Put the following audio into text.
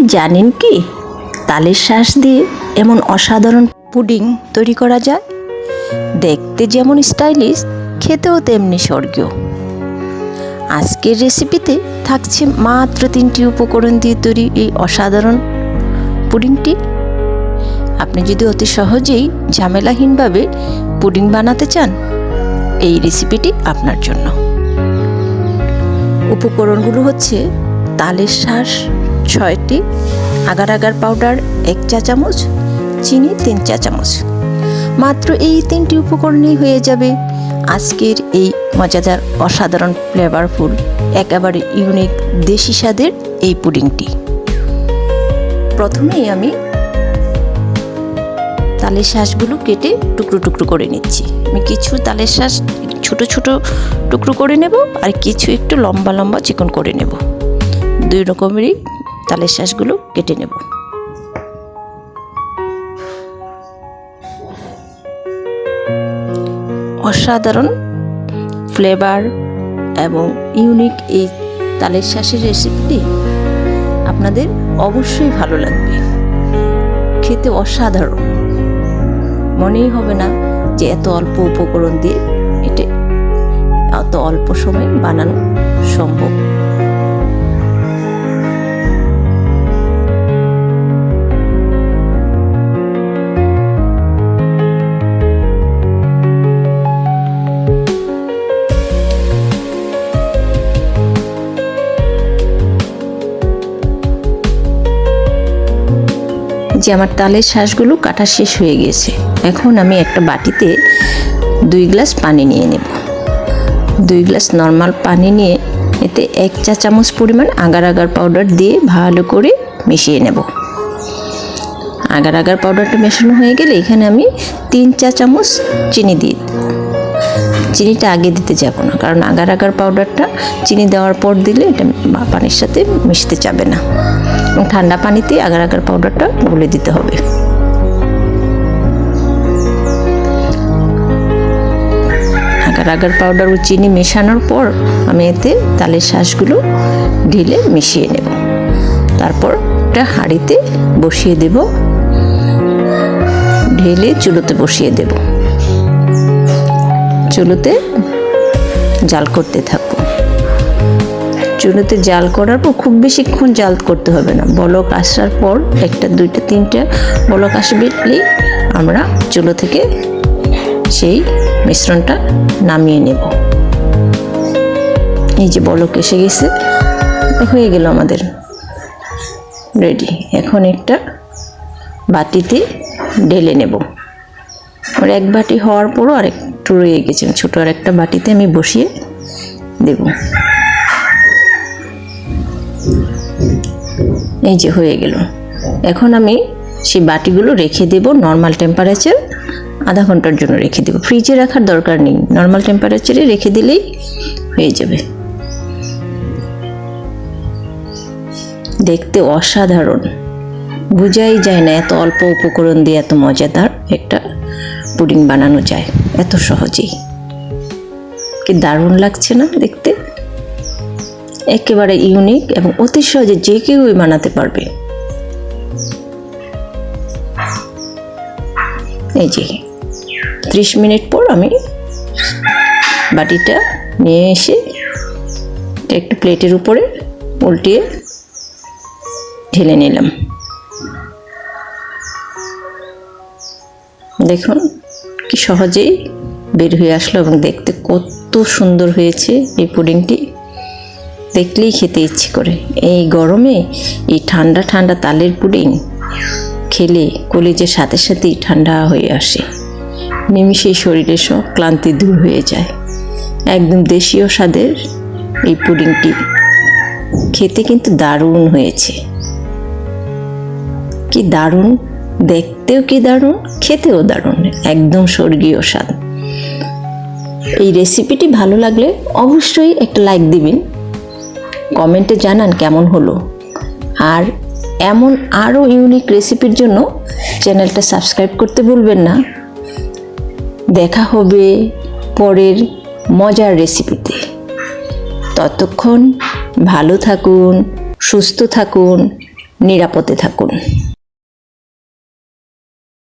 আপনি জানেন কি? তালের শ্বাস দিয়ে এমন অসাধারণ পুডিং তৈরি করা যায়। দেখতে যেমন স্টাইলিশ, খেতেও তেমনি স্বর্গীয়। আজকের রেসিপিতে থাকছে মাত্র তিনটি উপকরণ দিয়ে তৈরি এই অসাধারণ পুডিংটি। আপনি যদি অতি সহজেই ঝামেলাহীনভাবে পুডিং বানাতে চান, এই রেসিপিটি আপনার জন্য। উপকরণগুলো হচ্ছে তালের শ্বাস ছয়টি আগার আগার পাউডার, এক চা চামচ, চিনি তিন চা চামচ। মাত্র এই তিনটি উপকরণেই হয়ে যাবে আজকের এই মজাদার অসাধারণ ফ্লেভারফুল একেবারে ইউনিক দেশি স্বাদের এই পুডিংটি। প্রথমেই আমি তালের শ্বাসগুলো কেটে টুকরো টুকরো করে নিচ্ছি। আমি কিছু তালের শ্বাস ছোট ছোট টুকরো করে নেব আর কিছু একটু লম্বা লম্বা চিকন করে নেব। দুই রকমেরই তালের শ্বাসগুলো কেটে নেব। অসাধারণ ফ্লেভার এবং ইউনিক এই তালের শ্বাসের রেসিপিটি আপনাদের অবশ্যই ভালো লাগবে। খেতে অসাধারণ। মনেই হবে না যে এত অল্প উপকরণ দিয়ে এটা এত অল্প সময়ে বানানো সম্ভব। যে আমার তালের শ্বাসগুলো কাটা শেষ হয়ে গিয়েছে। এখন আমি একটা বাটিতে দুই গ্লাস পানি নিয়ে নেব। দুই গ্লাস নর্মাল পানি নিয়ে এতে এক চা চামচ পরিমাণ আগার আগার পাউডার দিয়ে ভালো করে মিশিয়ে নেব। আগার আগার পাউডারটা মেশানো হয়ে গেলে এখানে আমি তিন চা চামচ চিনি দিই চিনিটা আগে দিতে যাব না। কারণ আগার আগার পাউডারটা চিনি দেওয়ার পর দিলে এটা পানির সাথে মিশতে যাবে না। এবং ঠান্ডা পানিতে আগার আগার পাউডারটা গুলে দিতে হবে। আগার আগার পাউডার ও চিনি মেশানোর পর আমি এতে তালের শ্বাসগুলো ঢেলে মিশিয়ে নেব। তারপর একটা হাঁড়িতে বসিয়ে দেব। ঢেলে চুলোতে বসিয়ে দেব। চুলোতে জাল করতে থাকব। চুলোতে জাল করার পর খুব বেশিক্ষণ জাল করতে হবে না। বলক আসার পর একটা, দুইটা, তিনটা বলক আসবেলেই আমরা চুলো থেকে সেই মিশ্রণটা নামিয়ে নেব। এই যে বলক এসে গেছে, হয়ে গেল আমাদের। রেডি এখন একটা বাটিতে ঢেলে নেব। আর এক বাটি হওয়ার পরও আর একটু রয়ে গেছে। ছোটো আর একটা বাটিতে আমি বসিয়ে দেব। এই যে হয়ে গেল। এখন আমি সেই বাটিগুলো রেখে দেব নর্মাল টেম্পারেচার আধা ঘণ্টার জন্য রেখে দেব। ফ্রিজে রাখার দরকার নেই। নর্মাল টেম্পারেচারে রেখে দিলেই হয়ে যাবে। দেখতে অসাধারণ। বোঝাই যায় না এত অল্প উপকরণ দিয়ে এত মজাদার একটা পুডিং বানানো যায়। এত সহজেই। কি দারুণ লাগছে না দেখতে? একেবারে ইউনিক এবং অতি সহজে যে কেউই বানাতে পারবে। এই যে, ত্রিশ মিনিট পর আমি বাটিটা নিয়ে এসে একটু প্লেটের উপরে উল্টিয়ে ঢেলে নিলাম। দেখুন কি সহজেই বের হয়ে আসলো এবং দেখতে কত সুন্দর হয়েছে এই পুডিংটি। দেখলেই খেতে ইচ্ছে করে। এই গরমে এই ঠান্ডা ঠান্ডা তালের পুডিং খেলে কলিজের সাথে সাথেই ঠান্ডা হয়ে আসে। নিমিষেই শরীরের সব ক্লান্তি দূর হয়ে যায়। একদম দেশীয় স্বাদের এই পুডিংটি খেতে কিন্তু দারুণ হয়েছে। কি দারুণ দেখতেও কি দারুণ, খেতেও দারুণ, একদম স্বর্গীয় স্বাদ। এই রেসিপিটি ভালো লাগলে অবশ্যই একটা লাইক দিবেন। কমেন্টে জানান কেমন হলো। আর এমন আরও ইউনিক রেসিপির জন্য চ্যানেলটা সাবস্ক্রাইব করতে ভুলবেন না। দেখা হবে পরের মজার রেসিপিতে ততক্ষণ ভালো থাকুন, সুস্থ থাকুন, নিরাপদে থাকুন।